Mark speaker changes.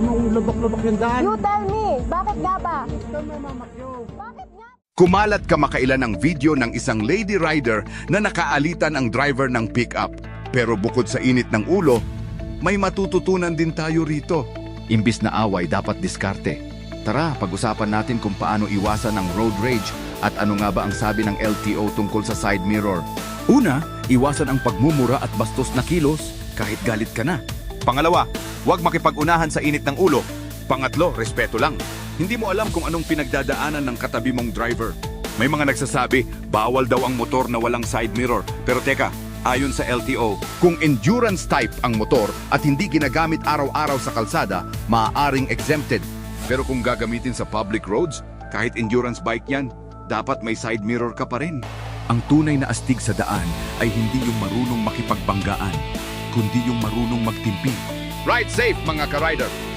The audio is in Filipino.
Speaker 1: mo lubok-lubok yung daan.
Speaker 2: You tell me, bakit nga ba? Bakit nga?
Speaker 3: Kumalat kamakailan ng video ng isang lady rider na nakaalitan ang driver ng pickup. Pero bukod sa init ng ulo, may matututunan din tayo rito.
Speaker 4: Imbis na away, dapat diskarte. Tara, pag-usapan natin kung paano iwasan ang road rage at ano nga ba ang sabi ng LTO tungkol sa side mirror. Una, iwasan ang pagmumura at bastos na kilos kahit galit ka na.
Speaker 3: Pangalawa, huwag makipag-unahan sa init ng ulo. Pangatlo, respeto lang. Hindi mo alam kung anong pinagdadaanan ng katabi mong driver. May mga nagsasabi, bawal daw ang motor na walang side mirror. Pero teka, ayon sa LTO, kung endurance type ang motor at hindi ginagamit araw-araw sa kalsada, maaaring exempted. Pero kung gagamitin sa public roads, kahit endurance bike yan, dapat may side mirror ka pa rin.
Speaker 4: Ang tunay na astig sa daan ay hindi yung marunong makipagbanggaan, kundi yung marunong magtimpi.
Speaker 3: Ride safe mga ka-rider!